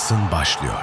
mısın başlıyor.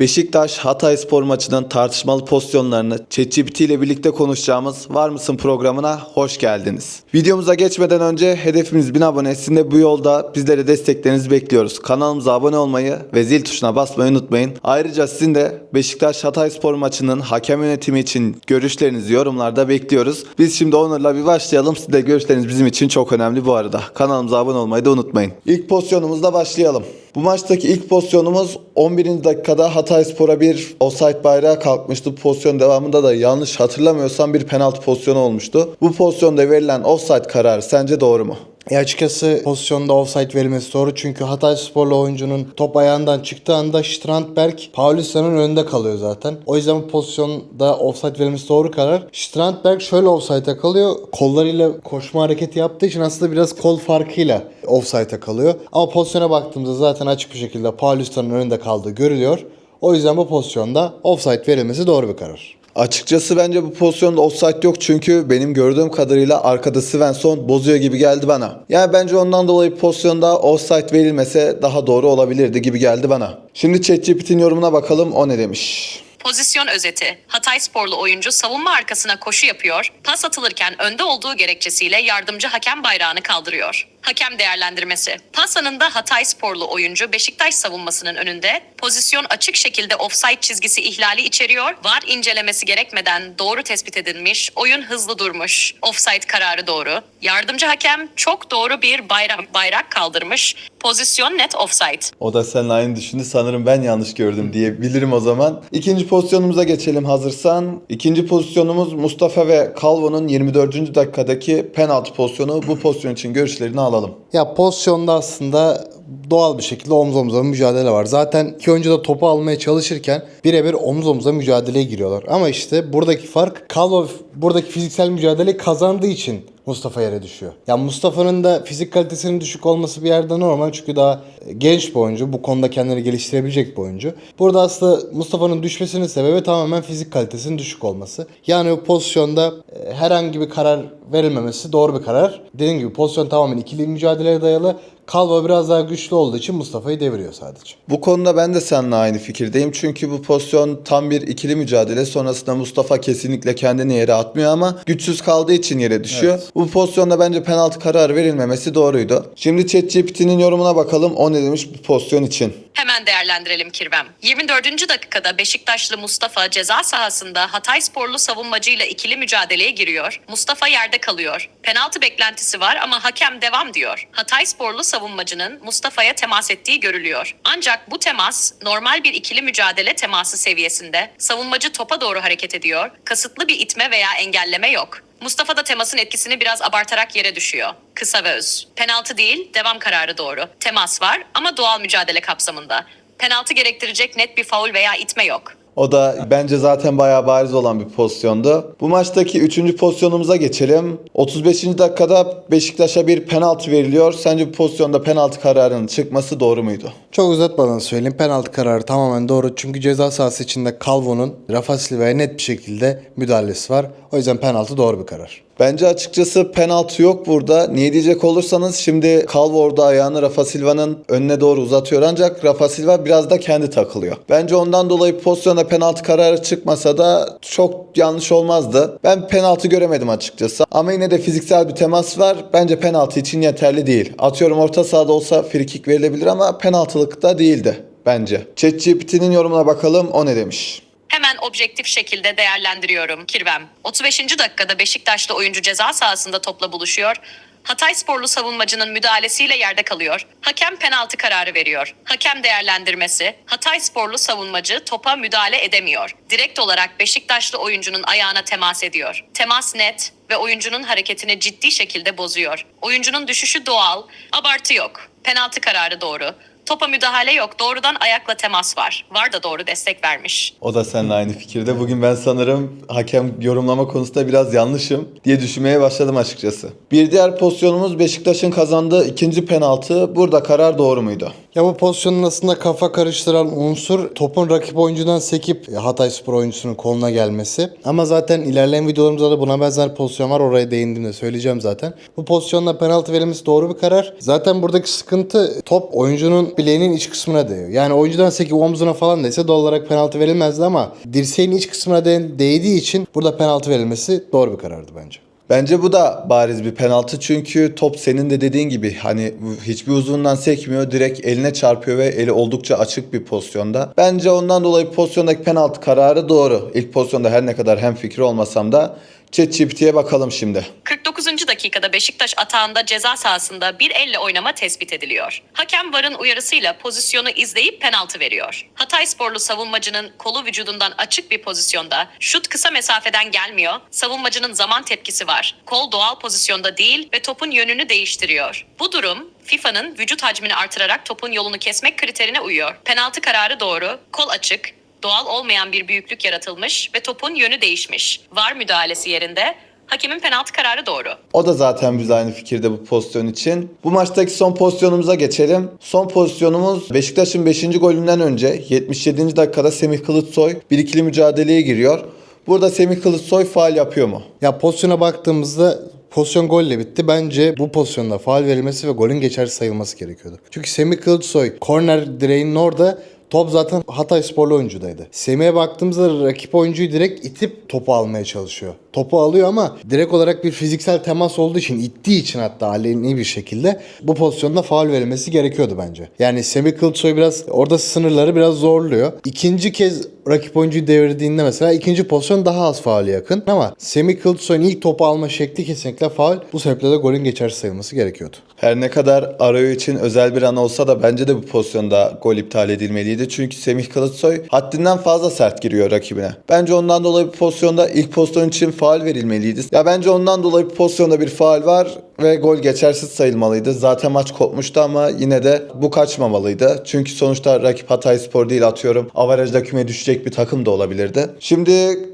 Beşiktaş Hatay Spor maçının tartışmalı pozisyonlarını ChatGPT ile birlikte konuşacağımız Var mısın programına hoş geldiniz. Videomuza geçmeden önce hedefimiz 1000 abone. Sizin de bu yolda bizlere desteklerinizi bekliyoruz. Kanalımıza abone olmayı ve zil tuşuna basmayı unutmayın. Ayrıca sizin de Beşiktaş Hatay Spor maçının hakem yönetimi için görüşlerinizi yorumlarda bekliyoruz. Biz şimdi Onur'la bir başlayalım. Siz de görüşleriniz bizim için çok önemli bu arada. Kanalımıza abone olmayı da unutmayın. İlk pozisyonumuzla başlayalım. Bu maçtaki ilk pozisyonumuz 11. dakikada Hatayspor'a bir offside bayrağı kalkmıştı. Pozisyon devamında da yanlış hatırlamıyorsam bir penaltı pozisyonu olmuştu. Bu pozisyonda verilen offside kararı sence doğru mu? Ya açıkçası pozisyonda offside verilmesi doğru çünkü Hatay Sporlu oyuncunun top ayağından çıktığı anda Strandberg Paulista'nın önünde kalıyor zaten. O yüzden bu pozisyonda offside verilmesi doğru karar. Strandberg şöyle offside'a kalıyor. Kollarıyla koşma hareketi yaptığı için aslında biraz kol farkıyla offside'a kalıyor. Ama pozisyona baktığımızda zaten açık bir şekilde Paulista'nın önünde kaldığı görülüyor. O yüzden bu pozisyonda offside verilmesi doğru bir karar. Açıkçası bence bu pozisyonda offside yok çünkü benim gördüğüm kadarıyla arkada Svensson bozuyor gibi geldi bana. Yani bence ondan dolayı pozisyonda offside verilmese daha doğru olabilirdi gibi geldi bana. Şimdi ChatGPT'nin yorumuna bakalım o ne demiş. Pozisyon özeti. Hatay sporlu oyuncu savunma arkasına koşu yapıyor, pas atılırken önde olduğu gerekçesiyle yardımcı hakem bayrağını kaldırıyor. Hakem değerlendirmesi. Pas anında Hatay sporlu oyuncu Beşiktaş savunmasının önünde pozisyon açık şekilde offside çizgisi ihlali içeriyor. VAR incelemesi gerekmeden doğru tespit edilmiş. Oyun hızlı durmuş. Offside kararı doğru. Yardımcı hakem çok doğru bir bayrak, bayrak kaldırmış. Pozisyon net offside. O da seninle aynı düşündü. Sanırım ben yanlış gördüm diyebilirim o zaman. İkinci pozisyonumuza geçelim hazırsan. İkinci pozisyonumuz Mustafa ve Calvo'nun 24. dakikadaki penaltı pozisyonu. Bu pozisyon için görüşlerini alalım. Ya pozisyonda aslında doğal bir şekilde omuz omuza mücadele var. Zaten iki oyuncu da topu almaya çalışırken birebir omuz omuza mücadeleye giriyorlar. Ama işte buradaki fark Kalov buradaki fiziksel mücadele kazandığı için Mustafa yere düşüyor. Ya Mustafa'nın da fizik kalitesinin düşük olması bir yerde normal çünkü daha genç bir oyuncu. Bu konuda kendini geliştirebilecek bir oyuncu. Burada aslında Mustafa'nın düşmesinin sebebi tamamen fizik kalitesinin düşük olması. Yani bu pozisyonda e, herhangi bir karar verilmemesi doğru bir karar. Dediğim gibi pozisyon tamamen ikili mücadeleye dayalı. Kalvo biraz daha güçlü olduğu için Mustafa'yı deviriyor sadece. Bu konuda ben de seninle aynı fikirdeyim. Çünkü bu pozisyon tam bir ikili mücadele. Sonrasında Mustafa kesinlikle kendini yere atmıyor ama güçsüz kaldığı için yere düşüyor. Bu pozisyonda bence penaltı kararı verilmemesi doğruydu. Şimdi ChatGPT'nin yorumuna bakalım. O ne demiş bu pozisyon için. Hemen değerlendirelim Kirvem. 24. dakikada Beşiktaşlı Mustafa ceza sahasında Hatay sporlu savunmacıyla ikili mücadeleye giriyor. Mustafa yerde kalıyor. Penaltı beklentisi var ama hakem devam diyor. Hatay sporlu savunmacının Mustafa'ya temas ettiği görülüyor. Ancak bu temas normal bir ikili mücadele teması seviyesinde. Savunmacı topa doğru hareket ediyor. Kasıtlı bir itme veya engelleme yok. Mustafa da temasın etkisini biraz abartarak yere düşüyor. Kısa ve öz. Penaltı değil, devam kararı doğru. Temas var ama doğal mücadele kapsamında. Penaltı gerektirecek net bir faul veya itme yok. O da bence zaten bayağı bariz olan bir pozisyondu. Bu maçtaki 3. pozisyonumuza geçelim. 35. dakikada Beşiktaş'a bir penaltı veriliyor. Sence bu pozisyonda penaltı kararının çıkması doğru muydu? Çok uzatmadan söyleyeyim. Penaltı kararı tamamen doğru. Çünkü ceza sahası içinde Calvo'nun Rafa Silva'ya net bir şekilde müdahalesi var. O yüzden penaltı doğru bir karar. Bence açıkçası penaltı yok burada. Niye diyecek olursanız şimdi Calvo ayağını Rafa Silva'nın önüne doğru uzatıyor. Ancak Rafa Silva biraz da kendi takılıyor. Bence ondan dolayı pozisyonda penaltı kararı çıkmasa da çok yanlış olmazdı. Ben penaltı göremedim açıkçası. Ama yine de fiziksel bir temas var. Bence penaltı için yeterli değil. Atıyorum orta sahada olsa frikik verilebilir ama penaltılık da değildi bence. ChatGPT'nin yorumuna bakalım o ne demiş. Hemen objektif şekilde değerlendiriyorum Kirvem. 35. dakikada Beşiktaşlı oyuncu ceza sahasında topla buluşuyor. Hatay sporlu savunmacının müdahalesiyle yerde kalıyor. Hakem penaltı kararı veriyor. Hakem değerlendirmesi. Hatay sporlu savunmacı topa müdahale edemiyor. Direkt olarak Beşiktaşlı oyuncunun ayağına temas ediyor. Temas net ve oyuncunun hareketini ciddi şekilde bozuyor. Oyuncunun düşüşü doğal, abartı yok. Penaltı kararı doğru. Topa müdahale yok. Doğrudan ayakla temas var. Var da doğru destek vermiş. O da seninle aynı fikirde. Bugün ben sanırım hakem yorumlama konusunda biraz yanlışım diye düşünmeye başladım açıkçası. Bir diğer pozisyonumuz Beşiktaş'ın kazandığı ikinci penaltı. Burada karar doğru muydu? Ya bu pozisyonun aslında kafa karıştıran unsur topun rakip oyuncudan sekip Hatay Spor oyuncusunun koluna gelmesi. Ama zaten ilerleyen videolarımızda da buna benzer pozisyon var. Oraya değindiğimde söyleyeceğim zaten. Bu pozisyonda penaltı verilmesi doğru bir karar. Zaten buradaki sıkıntı top oyuncunun bileğinin iç kısmına değiyor. Yani oyuncudan sekip omzuna falan değse doğal olarak penaltı verilmezdi ama dirseğin iç kısmına değ- değdiği için burada penaltı verilmesi doğru bir karardı bence. Bence bu da bariz bir penaltı çünkü top senin de dediğin gibi hani hiçbir uzundan sekmiyor direkt eline çarpıyor ve eli oldukça açık bir pozisyonda. Bence ondan dolayı pozisyondaki penaltı kararı doğru. İlk pozisyonda her ne kadar hem fikri olmasam da ChatGPT'ye bakalım şimdi. 49. dakikada Beşiktaş atağında ceza sahasında bir elle oynama tespit ediliyor. Hakem VAR'ın uyarısıyla pozisyonu izleyip penaltı veriyor. Hatay sporlu savunmacının kolu vücudundan açık bir pozisyonda. Şut kısa mesafeden gelmiyor. Savunmacının zaman tepkisi var. Kol doğal pozisyonda değil ve topun yönünü değiştiriyor. Bu durum FIFA'nın vücut hacmini artırarak topun yolunu kesmek kriterine uyuyor. Penaltı kararı doğru, kol açık, doğal olmayan bir büyüklük yaratılmış ve topun yönü değişmiş. VAR müdahalesi yerinde Hakemin penaltı kararı doğru. O da zaten biz aynı fikirde bu pozisyon için. Bu maçtaki son pozisyonumuza geçelim. Son pozisyonumuz Beşiktaş'ın 5. golünden önce 77. dakikada Semih Kılıçsoy bir ikili mücadeleye giriyor. Burada Semih Kılıçsoy faal yapıyor mu? Ya pozisyona baktığımızda pozisyon golle bitti. Bence bu pozisyonda faal verilmesi ve golün geçerli sayılması gerekiyordu. Çünkü Semih Kılıçsoy korner direğinin orada Top zaten Hatay sporlu oyuncudaydı. Semih'e baktığımızda rakip oyuncuyu direkt itip topu almaya çalışıyor. Topu alıyor ama direkt olarak bir fiziksel temas olduğu için ittiği için hatta aleni bir şekilde bu pozisyonda faul verilmesi gerekiyordu bence. Yani Semih Kılıçsoy biraz orada sınırları biraz zorluyor. İkinci kez rakip oyuncuyu devirdiğinde mesela ikinci pozisyon daha az faale yakın ama Semih Kılıçsoy'un ilk topu alma şekli kesinlikle faul. Bu sebeple de golün geçersiz sayılması gerekiyordu. Her ne kadar Arayo için özel bir an olsa da bence de bu pozisyonda gol iptal edilmeliydi. Çünkü Semih Kılıçsoy haddinden fazla sert giriyor rakibine. Bence ondan dolayı bu pozisyonda ilk pozisyon için faal verilmeliydi. Ya bence ondan dolayı bu pozisyonda bir faal var ve gol geçersiz sayılmalıydı. Zaten maç kopmuştu ama yine de bu kaçmamalıydı. Çünkü sonuçta rakip Hatay Spor değil atıyorum. Avarajda küme düşecek bir takım da olabilirdi. Şimdi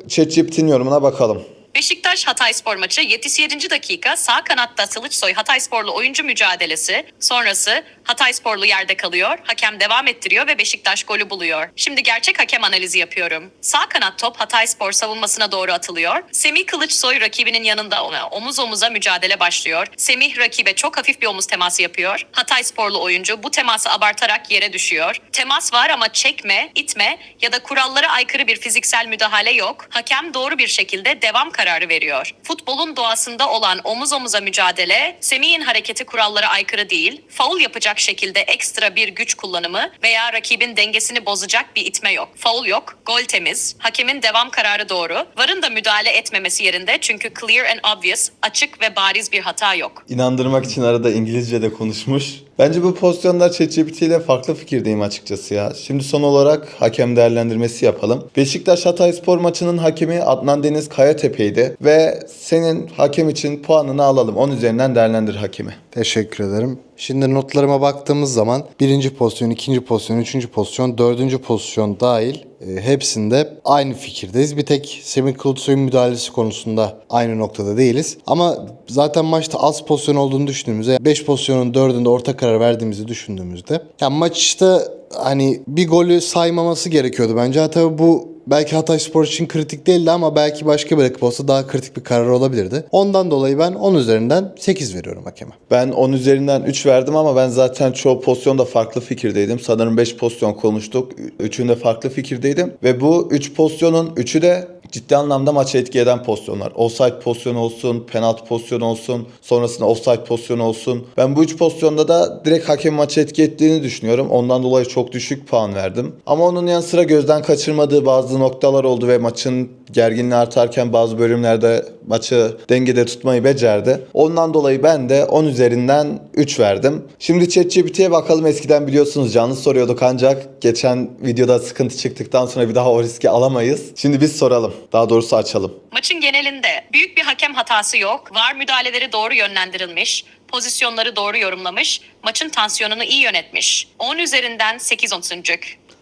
ChatGPT'nin yorumuna bakalım. Beşiktaş Hatay Spor maçı 77. dakika sağ kanatta Sılıçsoy Hatay Sporlu oyuncu mücadelesi sonrası Hatay Sporlu yerde kalıyor. Hakem devam ettiriyor ve Beşiktaş golü buluyor. Şimdi gerçek hakem analizi yapıyorum. Sağ kanat top Hatay Spor savunmasına doğru atılıyor. Semih Kılıçsoy rakibinin yanında ona omuz omuza mücadele başlıyor. Semih rakibe çok hafif bir omuz teması yapıyor. Hatay Sporlu oyuncu bu teması abartarak yere düşüyor. Temas var ama çekme, itme ya da kurallara aykırı bir fiziksel müdahale yok. Hakem doğru bir şekilde devam kararı veriyor. Futbolun doğasında olan omuz omuza mücadele, Semih'in hareketi kurallara aykırı değil, faul yapacak şekilde ekstra bir güç kullanımı veya rakibin dengesini bozacak bir itme yok. Faul yok, gol temiz, hakemin devam kararı doğru. VAR'ın da müdahale etmemesi yerinde çünkü clear and obvious, açık ve bariz bir hata yok. İnandırmak için arada İngilizce de konuşmuş. Bence bu pozisyonda ChatGPT ile farklı fikirdeyim açıkçası ya. Şimdi son olarak hakem değerlendirmesi yapalım. Beşiktaş Hatay Spor maçının hakemi Adnan Deniz Kayatepe'ydi ve senin hakem için puanını alalım. 10 üzerinden değerlendir hakemi. Teşekkür ederim. Şimdi notlarıma baktığımız zaman birinci pozisyon, ikinci pozisyon, üçüncü pozisyon, dördüncü pozisyon dahil hepsinde aynı fikirdeyiz. Bir tek Semih Kılıçsoy'un müdahalesi konusunda aynı noktada değiliz. Ama zaten maçta az pozisyon olduğunu düşündüğümüzde 5 pozisyonun 4'ünde orta karar verdiğimizi düşündüğümüzde yani maçta hani bir golü saymaması gerekiyordu bence. Hatta bu belki Hatay Spor için kritik değildi ama belki başka bir rakip olsa daha kritik bir karar olabilirdi. Ondan dolayı ben 10 üzerinden 8 veriyorum hakeme. Ben 10 üzerinden 3 verdim ama ben zaten çoğu pozisyonda farklı fikirdeydim. Sanırım 5 pozisyon konuştuk. 3'ünde farklı fikirdeydim. Ve bu 3 pozisyonun 3'ü de ciddi anlamda maçı etki eden pozisyonlar. Offside pozisyonu olsun, penaltı pozisyonu olsun, sonrasında offside pozisyonu olsun. Ben bu 3 pozisyonda da direkt hakem maçı etki ettiğini düşünüyorum. Ondan dolayı çok düşük puan verdim. Ama onun yanı sıra gözden kaçırmadığı bazı noktalar oldu ve maçın gerginliği artarken bazı bölümlerde maçı dengede tutmayı becerdi. Ondan dolayı ben de 10 üzerinden 3 verdim. Şimdi ChatGPT'ye bakalım. Eskiden biliyorsunuz canlı soruyorduk ancak geçen videoda sıkıntı çıktıktan sonra bir daha o riski alamayız. Şimdi biz soralım. Daha doğrusu açalım. Maçın genelinde büyük bir hakem hatası yok. VAR müdahaleleri doğru yönlendirilmiş. Pozisyonları doğru yorumlamış. Maçın tansiyonunu iyi yönetmiş. 10 üzerinden 8 onsuncuk.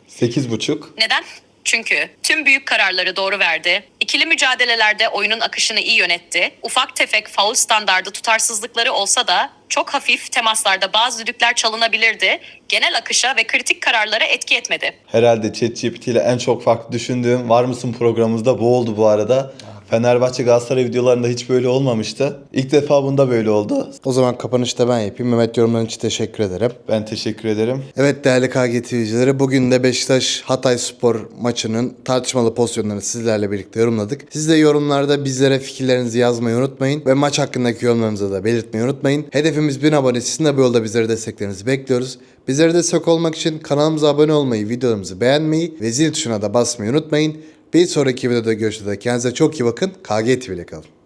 8,5. Neden? Çünkü tüm büyük kararları doğru verdi. İkili mücadelelerde oyunun akışını iyi yönetti. Ufak tefek faul standardı tutarsızlıkları olsa da çok hafif temaslarda bazı düdükler çalınabilirdi. Genel akışa ve kritik kararlara etki etmedi. Herhalde ChatGPT ile en çok farklı düşündüğüm Var mısın programımızda bu oldu bu arada. Fenerbahçe Galatasaray videolarında hiç böyle olmamıştı. İlk defa bunda böyle oldu. O zaman kapanışta ben yapayım. Mehmet yorumların için teşekkür ederim. Ben teşekkür ederim. Evet değerli KG TV'cileri bugün de Beşiktaş Hatay Spor maçının tartışmalı pozisyonlarını sizlerle birlikte yorumladık. Siz de yorumlarda bizlere fikirlerinizi yazmayı unutmayın ve maç hakkındaki yorumlarınızı da belirtmeyi unutmayın. Hedefimiz 1000 abone. Sizin de bu yolda bizlere desteklerinizi bekliyoruz. Bizlere destek olmak için kanalımıza abone olmayı, videolarımızı beğenmeyi ve zil tuşuna da basmayı unutmayın. Bir sonraki videoda görüşürüz. Kendinize çok iyi bakın. KG TV ile kalın.